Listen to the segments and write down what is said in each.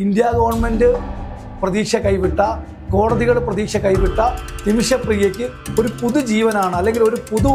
India government പ്രതീക്ഷ കൈവിട്ട കോടതികൾ പ്രതീക്ഷ കൈവിട്ട നിമിഷപ്രിയയ്ക്ക് ഒരു പുതുജീവനാണ് അല്ലെങ്കിൽ ഒരു പുതു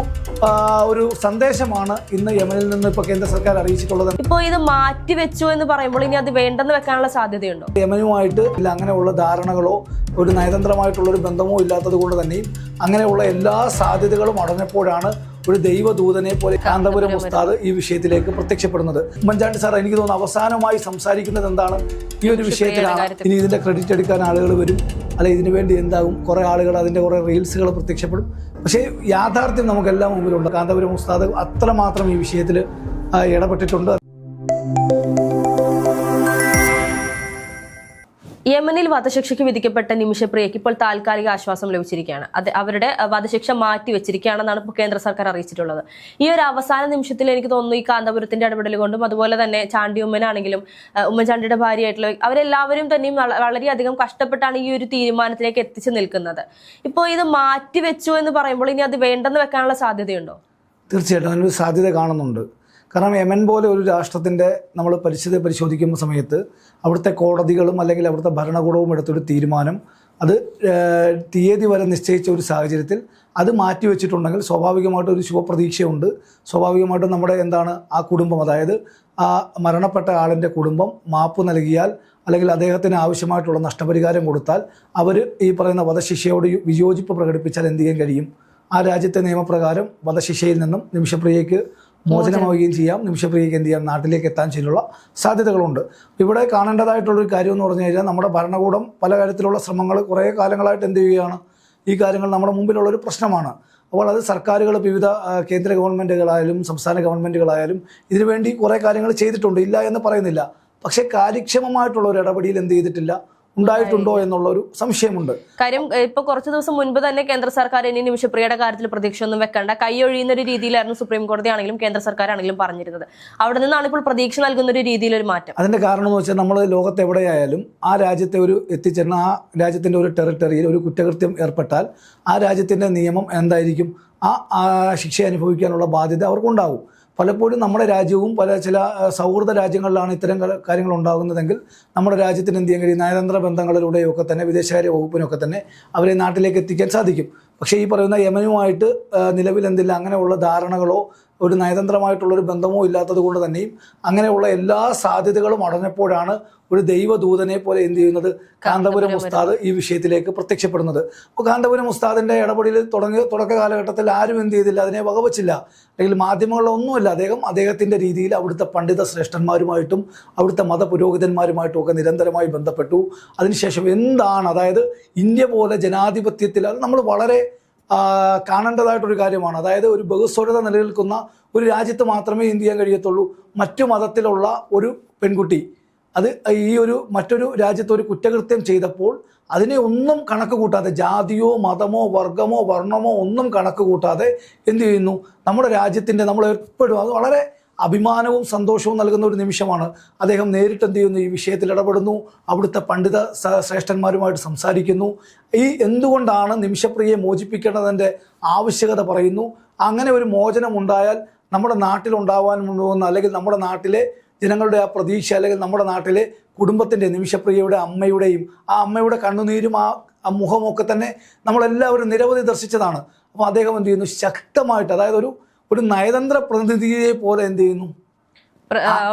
ഒരു സന്ദേശമാണ് ഇന്ന് യമനിൽ നിന്ന് ഇപ്പോൾ കേന്ദ്ര സർക്കാർ അറിയിച്ചിട്ടുള്ളത്. ഇപ്പോൾ ഇത് മാറ്റി വെച്ചു എന്ന് പറയുമ്പോൾ ഇനി അത് വേണ്ടെന്ന് വെക്കാനുള്ള സാധ്യതയുണ്ടോ? യമനുമായിട്ട് ഇല്ല അങ്ങനെയുള്ള ധാരണകളോ ഒരു നയതന്ത്രമായിട്ടുള്ള ഒരു ബന്ധമോ ഇല്ലാത്തത് കൊണ്ട് തന്നെയും അങ്ങനെയുള്ള എല്ലാ സാധ്യതകളും അടഞ്ഞപ്പോഴാണ് ഒരു ദൈവദൂതനെ പോലെ കാന്തപുരം ഉസ്താദ് ഈ വിഷയത്തിലേക്ക് പ്രത്യക്ഷപ്പെടുന്നത്. ഉമ്മൻചാണ്ടി സാർ എനിക്ക് തോന്നുന്നു അവസാനമായി സംസാരിക്കുന്നത് എന്താണ്? ഈ ഒരു വിഷയത്തിലാണ്. ഇനി ഇതിന്റെ ക്രെഡിറ്റ് എടുക്കാൻ ആളുകൾ വരും. അല്ലെ ഇതിനു വേണ്ടി എന്താകും? കുറെ ആളുകൾ അതിന്റെ കുറെ റീൽസുകൾ പ്രത്യക്ഷപ്പെടും. പക്ഷേ യാഥാർത്ഥ്യം നമുക്കെല്ലാം മുമ്പിലുണ്ട്. കാന്തപുരം ഉസ്താദ് അത്രമാത്രം ഈ വിഷയത്തിൽ ഇടപെട്ടിട്ടുണ്ട്. യമനിൽ വധശിക്ഷയ്ക്ക് വിധിക്കപ്പെട്ട നിമിഷപ്രിയയ്ക്ക് ഇപ്പോൾ താൽക്കാലിക ആശ്വാസം ലഭിച്ചിരിക്കുകയാണ്. അത് അവരുടെ വധശിക്ഷ മാറ്റി വെച്ചിരിക്കുകയാണെന്നാണ് ഇപ്പോൾ കേന്ദ്ര സർക്കാർ അറിയിച്ചിട്ടുള്ളത്. ഈ ഒരു അവസാന നിമിഷത്തിൽ എനിക്ക് തോന്നുന്നു ഈ കാന്തപുരത്തിന്റെ ഇടപെടൽ കൊണ്ടും അതുപോലെ തന്നെ ചാണ്ടി ഉമ്മനാണെങ്കിലും ഉമ്മൻചാണ്ടിയുടെ ഭാര്യയായിട്ടുള്ള അവരെല്ലാവരും തന്നെയും വള- വളരെയധികം കഷ്ടപ്പെട്ടാണ് ഈ ഒരു തീരുമാനത്തിലേക്ക് എത്തിച്ചു നിൽക്കുന്നത്. ഇപ്പോൾ ഇത് മാറ്റി വെച്ചു എന്ന് പറയുമ്പോൾ ഇനി അത് വേണ്ടെന്ന് വെക്കാനുള്ള സാധ്യതയുണ്ടോ? തീർച്ചയായിട്ടും അതിനൊരു സാധ്യത കാണുന്നുണ്ട്. കാരണം യമൻ പോലെ ഒരു രാഷ്ട്രത്തിന്റെ നമ്മൾ പരിസ്ഥിതി പരിശോധിക്കുന്ന സമയത്ത് അവിടുത്തെ കോടതികളും അല്ലെങ്കിൽ അവിടുത്തെ ഭരണകൂടവും എടുത്തൊരു തീരുമാനം അത് തീയതി വരെ നിശ്ചയിച്ച ഒരു സാഹചര്യത്തിൽ അത് മാറ്റിവെച്ചിട്ടുണ്ടെങ്കിൽ സ്വാഭാവികമായിട്ടും ഒരു ശുഭപ്രതീക്ഷയുണ്ട്. സ്വാഭാവികമായിട്ടും നമ്മുടെ എന്താണ് ആ കുടുംബം അതായത് ആ മരണപ്പെട്ട ആളിന്റെ കുടുംബം മാപ്പ് നൽകിയാൽ അല്ലെങ്കിൽ അദ്ദേഹത്തിന് ആവശ്യമായിട്ടുള്ള നഷ്ടപരിഹാരം കൊടുത്താൽ അവർ ഈ പറയുന്ന വധശിക്ഷയോട് വിയോജിപ്പ് പ്രകടിപ്പിച്ചാൽ എന്ത് ചെയ്യാൻ കഴിയും? ആ രാജ്യത്തെ നിയമപ്രകാരം വധശിക്ഷയിൽ നിന്നും നിമിഷപ്രിയയ്ക്ക് മോചനമാവുകയും ചെയ്യാം നിമിഷപ്രിയയ്ക്ക് എന്ത് ചെയ്യാം നാട്ടിലേക്ക് എത്താൻ ചെയ്യാനുള്ള സാധ്യതകളുണ്ട്. ഇവിടെ കാണേണ്ടതായിട്ടുള്ളൊരു കാര്യം എന്ന് പറഞ്ഞു കഴിഞ്ഞാൽ നമ്മുടെ ഭരണകൂടം പല കാര്യത്തിലുള്ള ശ്രമങ്ങൾ കുറേ കാലങ്ങളായിട്ട് എന്ത് ചെയ്യുകയാണ് ഈ കാര്യങ്ങൾ നമ്മുടെ മുമ്പിലുള്ളൊരു പ്രശ്നമാണ്. അപ്പോൾ അത് സർക്കാരുകൾ വിവിധ കേന്ദ്ര ഗവൺമെന്റുകളായാലും സംസ്ഥാന ഗവൺമെന്റുകളായാലും ഇതിനുവേണ്ടി കുറേ കാര്യങ്ങൾ ചെയ്തിട്ടുണ്ട് ഇല്ല എന്ന് പറയുന്നില്ല. പക്ഷേ കാര്യക്ഷമമായിട്ടുള്ള ഒരു ഇടപെടിയിൽ എന്ത് ചെയ്തിട്ടില്ല ഉണ്ടായിട്ടുണ്ടോ എന്നുള്ള ഒരു സംശയമുണ്ട്. കാര്യം ഇപ്പൊ കുറച്ച് ദിവസം മുൻപ് തന്നെ കേന്ദ്ര സർക്കാർ ഇനി നിമിഷപ്രിയയുടെ കാര്യത്തിൽ പ്രതീക്ഷയൊന്നും വെക്കണ്ട. കൈയൊഴിയുന്ന ഒരു രീതിയിലായിരുന്നു സുപ്രീം കോടതി ആണെങ്കിലും കേന്ദ്ര സർക്കാർ ആണെങ്കിലും പറഞ്ഞിരുന്നത്. അവിടെ നിന്നാണ് ഇപ്പോൾ പ്രതീക്ഷ നൽകുന്ന ഒരു രീതിയിൽ ഒരു മാറ്റം. അതിന്റെ കാരണം എന്ന് വെച്ചാൽ നമ്മൾ ലോകത്ത് എവിടെയായാലും ആ രാജ്യത്തെ ഒരു എത്തിച്ചേർന്ന ആ രാജ്യത്തിന്റെ ഒരു ടെറിട്ടറിയിൽ ഒരു കുറ്റകൃത്യം ഏർപ്പെട്ടാൽ ആ രാജ്യത്തിന്റെ നിയമം എന്തായിരിക്കും? ആ ആ ശിക്ഷ അനുഭവിക്കാനുള്ള ബാധ്യത അവർക്കുണ്ടാവും. പലപ്പോഴും നമ്മുടെ രാജ്യവും പല ചില സൗഹൃദ രാജ്യങ്ങളിലാണ് ഇത്തരം കാര്യങ്ങൾ ഉണ്ടാകുന്നതെങ്കിൽ നമ്മുടെ രാജ്യത്തിന് എന്ത് ചെയ്യാൻ കഴിയും? നയതന്ത്ര ബന്ധങ്ങളിലൂടെയൊക്കെ തന്നെ വിദേശകാര്യ വകുപ്പിനൊക്കെ തന്നെ അവരെ നാട്ടിലേക്ക് എത്തിക്കാൻ സാധിക്കും. പക്ഷേ ഈ പറയുന്ന യമനുമായിട്ട് നിലവിൽ എന്തില്ല അങ്ങനെയുള്ള ധാരണകളോ ഒരു നയതന്ത്രമായിട്ടുള്ളൊരു ബന്ധമോ ഇല്ലാത്തത് കൊണ്ട് തന്നെയും അങ്ങനെയുള്ള എല്ലാ സാധ്യതകളും അടഞ്ഞപ്പോഴാണ് ഒരു ദൈവദൂതനെ പോലെ എന്ത് ചെയ്യുന്നത് കാന്തപുരം ഉസ്താദ് ഈ വിഷയത്തിലേക്ക് പ്രത്യക്ഷപ്പെടുന്നത്. അപ്പോൾ കാന്തപുരം ഉസ്താദിന്റെ ഇടപെടൽ തുടങ്ങിയ തുടക്ക കാലഘട്ടത്തിൽ ആരും എന്ത് ചെയ്തില്ല അതിനെ വകവച്ചില്ല. അല്ലെങ്കിൽ മാധ്യമങ്ങളിലൊന്നുമില്ല അദ്ദേഹം അദ്ദേഹത്തിന്റെ രീതിയിൽ അവിടുത്തെ പണ്ഡിത ശ്രേഷ്ഠന്മാരുമായിട്ടും അവിടുത്തെ മതപുരോഹിതന്മാരുമായിട്ടും ഒക്കെ നിരന്തരമായി ബന്ധപ്പെട്ടു. അതിനുശേഷം എന്താണ് അതായത് ഇന്ത്യ പോലെ ജനാധിപത്യത്തിൽ അത് നമ്മൾ വളരെ കാണേണ്ടതായിട്ടൊരു കാര്യമാണ്. അതായത് ഒരു ബഹുസ്വരത നിലനിൽക്കുന്ന ഒരു രാജ്യത്ത് മാത്രമേ എന്ത് ചെയ്യാൻ കഴിയത്തുള്ളൂ. മറ്റു മതത്തിലുള്ള ഒരു പെൺകുട്ടി. അത് ഈ ഒരു മറ്റൊരു രാജ്യത്ത് ഒരു കുറ്റകൃത്യം ചെയ്തപ്പോൾ അതിനെ ഒന്നും കണക്ക് കൂട്ടാതെ ജാതിയോ മതമോ വർഗമോ വർണമോ ഒന്നും കണക്ക് കൂട്ടാതെ എന്ത് ചെയ്യുന്നു? നമ്മുടെ രാജ്യത്തിന്റെ നമ്മൾ എപ്പോഴും അത് വളരെ അഭിമാനവും സന്തോഷവും നൽകുന്ന ഒരു നിമിഷമാണ്. അദ്ദേഹം നേരിട്ട് എന്ത് ചെയ്യുന്നു? ഈ വിഷയത്തിൽ ഇടപെടുന്നു. അവിടുത്തെ പണ്ഡിത ശ്രേഷ്ഠന്മാരുമായിട്ട് സംസാരിക്കുന്നു. ഈ എന്തുകൊണ്ടാണ് നിമിഷപ്രിയയെ മോചിപ്പിക്കേണ്ടതിന്റെ ആവശ്യകത പറയുന്നു. അങ്ങനെ ഒരു മോചനം ഉണ്ടായാൽ നമ്മുടെ നാട്ടിലുണ്ടാവാൻ പോകുന്ന അല്ലെങ്കിൽ നമ്മുടെ നാട്ടിലെ ജനങ്ങളുടെ ആ പ്രതീക്ഷ അല്ലെങ്കിൽ നമ്മുടെ നാട്ടിലെ കുടുംബത്തിന്റെ നിമിഷപ്രിയയുടെ അമ്മയുടെയും ആ അമ്മയുടെ കണ്ണുനീരും ആ ആ മുഖമൊക്കെ തന്നെ നമ്മളെല്ലാവരും നിരവധി ദർശിച്ചതാണ്. അപ്പോൾ അദ്ദേഹം എന്ത് ചെയ്യുന്നു? ശക്തമായിട്ട് അതായത് ഒരു ഒരു നയതന്ത്ര പ്രതിനിധിയെ പോലെ എന്ത് ചെയ്യുന്നു?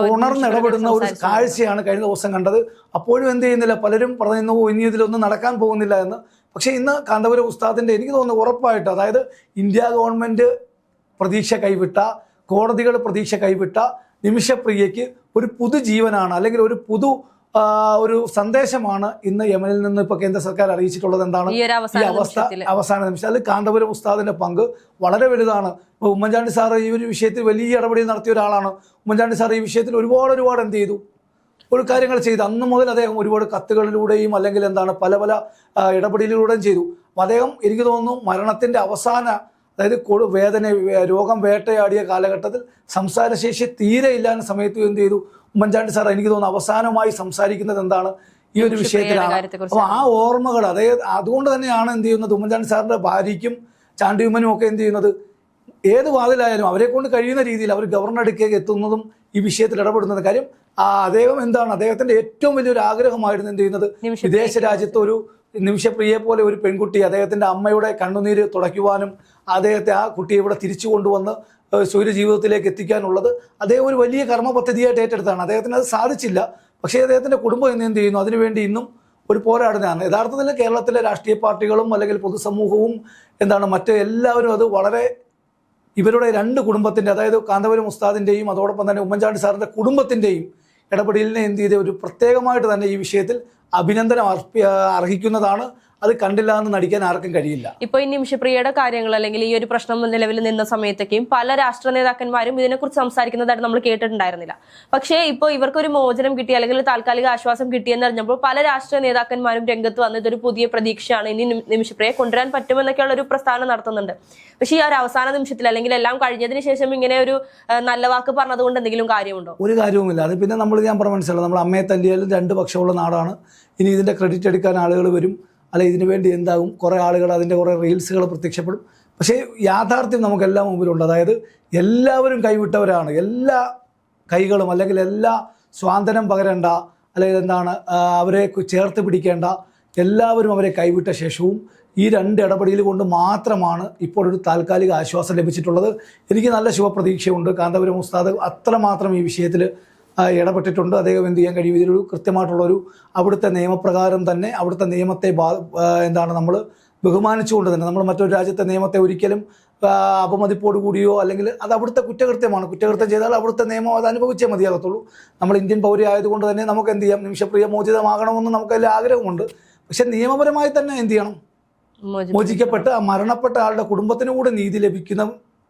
ഉണർന്നിടപെടുന്ന ഒരു കാഴ്ചയാണ് കഴിഞ്ഞ ദിവസം കണ്ടത്. അപ്പോഴും എന്ത് ചെയ്യുന്നില്ല പലരും പറയുന്നു "ഓ, ഇനി ഇതിലൊന്നും നടക്കാൻ പോകുന്നില്ല എന്ന്. പക്ഷേ ഇന്ന് കാന്തപുരം ഉസ്താദിന്റെ എനിക്ക് തോന്നുന്നു ഉറപ്പായിട്ട് അതായത് ഇന്ത്യ ഗവൺമെന്റ് പ്രതീക്ഷ കൈവിട്ട കോടതികൾ പ്രതീക്ഷ കൈവിട്ട നിമിഷപ്രിയയ്ക്ക് ഒരു പുതുജീവനാണ് അല്ലെങ്കിൽ ഒരു പുതു ഒരു സന്ദേശമാണ് ഇന്ന് യമനിൽ നിന്ന് ഇപ്പോൾ കേന്ദ്ര സർക്കാർ അറിയിച്ചിട്ടുള്ളത് എന്താണ്? ഈ അവസ്ഥ അവസാന നിമിഷം. അതിൽ കാന്തപുരം ഉസ്താദിന്റെ പങ്ക് വളരെ വലുതാണ്. ഇപ്പോൾ ഉമ്മൻചാണ്ടി സാർ ഈ ഒരു വിഷയത്തിൽ വലിയ ഇടപെടൽ നടത്തിയ ഒരാളാണ്. ഉമ്മൻചാണ്ടി സാർ ഈ വിഷയത്തിൽ ഒരുപാട് ഒരുപാട് എന്ത് ചെയ്തു? ഒരു കാര്യങ്ങൾ ചെയ്തു. അന്ന് മുതൽ അദ്ദേഹം ഒരുപാട് കത്തുകളിലൂടെയും അല്ലെങ്കിൽ എന്താണ് പല പല ഇടപെടലിലൂടെയും ചെയ്തു. അദ്ദേഹം എനിക്ക് തോന്നുന്നു മരണത്തിന്റെ അവസാന അതായത് കൊടു വേദന രോഗം വേട്ടയാടിയ കാലഘട്ടത്തിൽ സംസാരശേഷി തീരെ ഇല്ലാത്ത സമയത്ത് എന്ത് ചെയ്തു? ഉമ്മൻചാണ്ടി സാർ എനിക്ക് തോന്നുന്നു അവസാനമായി സംസാരിക്കുന്നത് എന്താണ്? ഈ ഒരു വിഷയത്തിലാണ്. അപ്പൊ അപ്പോൾ ആ ഓർമ്മകൾ അതായത് അതുകൊണ്ട് തന്നെയാണ് എന്ത് ചെയ്യുന്നത്? ഉമ്മൻചാണ്ടി സാറിന്റെ ഭാര്യയ്ക്കും ചാണ്ടിയുമ്മനും ഒക്കെ എന്ത് ചെയ്യുന്നത്? ഏത് വാതിലായാലും അവരെ കൊണ്ട് കഴിയുന്ന രീതിയിൽ അവർ ഗവർണർ അടുക്കേക്ക് എത്തുന്നതും ഈ വിഷയത്തിൽ ഇടപെടുന്നത്. കാര്യം ആ അദ്ദേഹം എന്താണ്? അദ്ദേഹത്തിന്റെ ഏറ്റവും വലിയൊരു ആഗ്രഹമായിരുന്നു എന്ത് ചെയ്യുന്നത്? വിദേശ രാജ്യത്ത് ഒരു നിമിഷപ്രിയെ പോലെ ഒരു പെൺകുട്ടി അദ്ദേഹത്തിന്റെ അമ്മയുടെ കണ്ണുനീര് തുടയ്ക്കുവാനും അദ്ദേഹത്തെ ആ കുട്ടിയെ ഇവിടെ തിരിച്ചു കൊണ്ടുവന്ന് ജീവിതത്തിലേക്ക് എത്തിക്കാനുള്ളത് അദ്ദേഹം ഒരു വലിയ കർമ്മ പദ്ധതിയായിട്ട് ഏറ്റെടുത്താണ്. അദ്ദേഹത്തിന് അത് സാധിച്ചില്ല. പക്ഷേ അദ്ദേഹത്തിന്റെ കുടുംബം ഇന്ന് എന്ത് ചെയ്യുന്നു? അതിനുവേണ്ടി ഇന്നും ഒരു പോരാടുന്നതാണ് യഥാർത്ഥത്തിൽ കേരളത്തിലെ രാഷ്ട്രീയ പാർട്ടികളും അല്ലെങ്കിൽ പൊതുസമൂഹവും എന്താണ് മറ്റ് എല്ലാവരും അത് വളരെ ഇവരുടെ രണ്ട് കുടുംബത്തിന്റെ അതായത് കാന്തപുരം ഉസ്താദിന്റെയും അതോടൊപ്പം തന്നെ ഉമ്മൻചാണ്ടി സാറിന്റെ കുടുംബത്തിന്റെയും ഇടപെടലിനെ എന്ത് ചെയ്ത് ഒരു പ്രത്യേകമായിട്ട് തന്നെ ഈ വിഷയത്തിൽ അഭിനന്ദനം അർപ്പി അർഹിക്കുന്നതാണ്. അത് കണ്ടില്ല എന്ന് നടിക്കാൻ ആർക്കും കഴിയില്ല. ഇപ്പൊ ഈ നിമിഷപ്രിയയുടെ കാര്യങ്ങൾ അല്ലെങ്കിൽ ഈ ഒരു പ്രശ്നം നിലവിൽ നിന്ന സമയത്തൊക്കെയും പല രാഷ്ട്രീയ നേതാക്കന്മാരും ഇതിനെക്കുറിച്ച് സംസാരിക്കുന്നതായിട്ട് നമ്മൾ കേട്ടിട്ടുണ്ടായിരുന്നില്ല. പക്ഷേ ഇപ്പോൾ ഇവർക്കൊരു മോചനം കിട്ടി അല്ലെങ്കിൽ താൽക്കാലിക ആശ്വാസം കിട്ടിയെന്ന് അറിഞ്ഞപ്പോൾ പല രാഷ്ട്രീയ നേതാക്കന്മാരും രംഗത്ത് വന്ന് ഇതൊരു പുതിയ പ്രതീക്ഷയാണ് ഇനി നിമിഷപ്രിയെ കൊണ്ടുവരാൻ പറ്റുമെന്നൊക്കെയുള്ള ഒരു പ്രസ്ഥാനം നടത്തുന്നുണ്ട്. പക്ഷേ ഈ ഒരു അവസാന നിമിഷത്തിൽ അല്ലെങ്കിൽ എല്ലാം കഴിഞ്ഞതിന് ശേഷം ഇങ്ങനെ ഒരു നല്ല വാക്ക് പറഞ്ഞതുകൊണ്ട് എന്തെങ്കിലും കാര്യമുണ്ടോ? ഒരു കാര്യവുമില്ല. അത് പിന്നെ നമ്മൾ ഞാൻ പറഞ്ഞ മനസ്സിലാവും നമ്മൾ അമ്മയെ തല്ലിയാലും രണ്ട് പക്ഷമുള്ള നാടാണ്. ഇനി ഇതിന്റെ ക്രെഡിറ്റ് എടുക്കാൻ ആളുകൾ വരും. അല്ലെ ഇതിനു വേണ്ടി എന്താകും? കുറേ ആളുകൾ അതിന്റെ കുറേ റീൽസുകൾ പ്രത്യക്ഷപ്പെടും. പക്ഷേ യാഥാർത്ഥ്യം നമുക്കെല്ലാം മുമ്പിലുണ്ട്. അതായത് എല്ലാവരും കൈവിട്ടവരാണ്. എല്ലാ കൈകളും അല്ലെങ്കിൽ എല്ലാ സ്വാതന്ത്ര്യം പകരേണ്ട അല്ലെങ്കിൽ എന്താണ് അവരെ ചേർത്ത് പിടിക്കേണ്ട എല്ലാവരും അവരെ കൈവിട്ട ശേഷവും ഈ രണ്ട് ഇടപെടൽ കൊണ്ട് മാത്രമാണ് ഇപ്പോൾ ഒരു താൽക്കാലിക ആശ്വാസം ലഭിച്ചിട്ടുള്ളത്. എനിക്ക് നല്ല ശുഭപ്രതീക്ഷയുണ്ട്. കാന്തപുരം ഉസ്താദ് അത്രമാത്രം ഈ വിഷയത്തിൽ ഇടപെട്ടിട്ടുണ്ട്. അദ്ദേഹം എന്ത് ചെയ്യാൻ കഴിയും? ഇതിലൊരു കൃത്യമായിട്ടുള്ളൊരു അവിടുത്തെ നിയമപ്രകാരം തന്നെ അവിടുത്തെ നിയമത്തെ എന്താണ് നമ്മൾ ബഹുമാനിച്ചുകൊണ്ട് തന്നെ നമ്മൾ മറ്റൊരു രാജ്യത്തെ നിയമത്തെ ഒരിക്കലും അപമതിപ്പോട് കൂടിയോ അല്ലെങ്കിൽ അത് അവിടുത്തെ കുറ്റകൃത്യമാണ്. കുറ്റകൃത്യം ചെയ്താൽ അവിടുത്തെ നിയമം അത് അനുഭവിച്ചേ മതിയാകത്തുള്ളൂ. നമ്മൾ ഇന്ത്യൻ പൗരയായതുകൊണ്ട് തന്നെ നമുക്ക് എന്ത് ചെയ്യാം? നിമിഷപ്രിയ മോചിതമാകണമെന്ന് നമുക്കതിൽ ആഗ്രഹമുണ്ട് പക്ഷെ നിയമപരമായി തന്നെ എന്ത് ചെയ്യണം. മോചിക്കപ്പെട്ട് ആ മരണപ്പെട്ട ആളുടെ കുടുംബത്തിന് കൂടെ നീതി ലഭിക്കുന്ന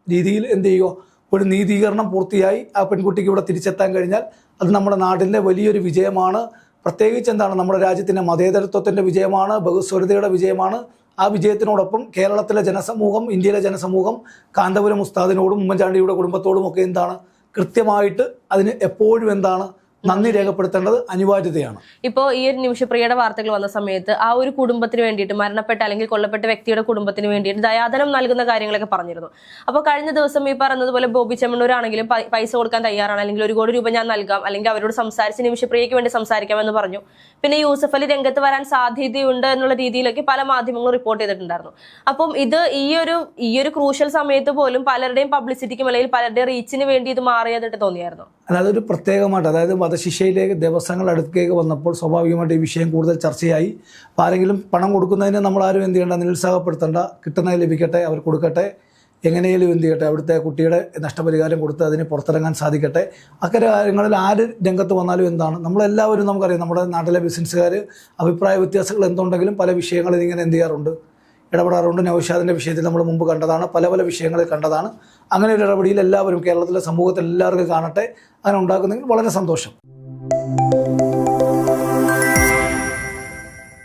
രീതിയിൽ എന്ത് ചെയ്യുക? ഒരു നീതീകരണം പൂർത്തിയായി ആ പെൺകുട്ടിക്ക് ഇവിടെ തിരിച്ചെത്താൻ കഴിഞ്ഞാൽ അത് നമ്മുടെ നാടിന്റെ വലിയൊരു വിജയമാണ്. പ്രത്യേകിച്ച് എന്താണ് നമ്മുടെ രാജ്യത്തിന്റെ മതേതരത്വത്തിന്റെ വിജയമാണ് ബഹുസ്വരതയുടെ വിജയമാണ്. ആ വിജയത്തിനോടൊപ്പം കേരളത്തിലെ ജനസമൂഹം ഇന്ത്യയിലെ ജനസമൂഹം കാന്തപുരം ഉസ്താദിനോടും ഉമ്മൻചാണ്ടിയുടെ കുടുംബത്തോടും ഒക്കെ എന്താണ് കൃത്യമായിട്ട് അതിന് എപ്പോഴും എന്താണ് നന്ദി രേഖപ്പെടുത്തേണ്ടത് അനിവാര്യതയാണ്. ഇപ്പോ ഈ ഒരു നിമിഷപ്രിയയുടെ വാർത്തകൾ വന്ന സമയത്ത് ആ ഒരു കുടുംബത്തിന് വേണ്ടിയിട്ട് മരണപ്പെട്ട അല്ലെങ്കിൽ കൊല്ലപ്പെട്ട വ്യക്തിയുടെ കുടുംബത്തിന് വേണ്ടിയിട്ട് ദയാധനം നൽകുന്ന കാര്യങ്ങളൊക്കെ പറഞ്ഞിരുന്നു. അപ്പോൾ കഴിഞ്ഞ ദിവസം ഈ പറഞ്ഞതുപോലെ ബോബി ചെമ്മണ്ണൂരാണെങ്കിലും പൈസ കൊടുക്കാൻ തയ്യാറാണ്. അല്ലെങ്കിൽ ഒരു കോടി രൂപ ഞാൻ നൽകാം. അല്ലെങ്കിൽ അവരോട് സംസാരിച്ച് നിമിഷപ്രിയയ്ക്ക് വേണ്ടി സംസാരിക്കാമെന്ന് പറഞ്ഞു. പിന്നെ യൂസഫ് അലി രംഗത്ത് വരാൻ സാധ്യതയുണ്ട് എന്നുള്ള രീതിയിലൊക്കെ പല മാധ്യമങ്ങളും റിപ്പോർട്ട് ചെയ്തിട്ടുണ്ടായിരുന്നു. അപ്പം ഇത് ഈ ഒരു ഈ ഒരു ക്രൂഷ്യൽ സമയത്ത് പോലും പലരുടെയും പബ്ലിസിറ്റിക്കും അല്ലെങ്കിൽ പലരുടെയും റീച്ചിന് വേണ്ടി ഇത് മാറിയതായിട്ട് തോന്നിയായിരുന്നു? അല്ല ഒരു പ്രത്യേകമായിട്ട് അതായത് വധശിക്ഷയിലേക്ക് ദിവസങ്ങൾ അടുത്തേക്ക് വന്നപ്പോൾ സ്വാഭാവികമായിട്ട് ഈ വിഷയം കൂടുതൽ ചർച്ചയായി. അപ്പോൾ ആരെങ്കിലും പണം കൊടുക്കുന്നതിന് നമ്മൾ ആരും എന്ത് ചെയ്യേണ്ട നിരുത്സാഹപ്പെടുത്തേണ്ട കിട്ടുന്നത് ലഭിക്കട്ടെ അവർ കൊടുക്കട്ടെ എങ്ങനെയെങ്കിലും എന്ത് ചെയ്യട്ടെ അവിടുത്തെ കുട്ടിയുടെ നഷ്ടപരിഹാരം കൊടുത്ത് അതിന് പുറത്തിറങ്ങാൻ സാധിക്കട്ടെ. അക്കരെ കാര്യങ്ങളിൽ ആര് രംഗത്ത് വന്നാലും എന്താണ്? നമ്മളെല്ലാവരും നമുക്കറിയാം നമ്മുടെ നാട്ടിലെ ബിസിനസ്സുകാർ അഭിപ്രായ വ്യത്യാസങ്ങൾ എന്തുണ്ടെങ്കിലും പല വിഷയങ്ങളിൽ ഇങ്ങനെ എന്ത് ചെയ്യാറുണ്ട്? ഇടപെടാറുണ്ട്. നൌഷാദിന്റെ വിഷയത്തിൽ നമ്മൾ മുമ്പ് കണ്ടതാണ് പല പല വിഷയങ്ങളിൽ കണ്ടതാണ്. അങ്ങനെ ഒരു ഇടപെടിയിൽ എല്ലാവരും കേരളത്തിലെ സമൂഹത്തിൽ എല്ലാവർക്കും കാണട്ടെ. അങ്ങനെ ഉണ്ടാക്കുന്നെങ്കിൽ വളരെ സന്തോഷം.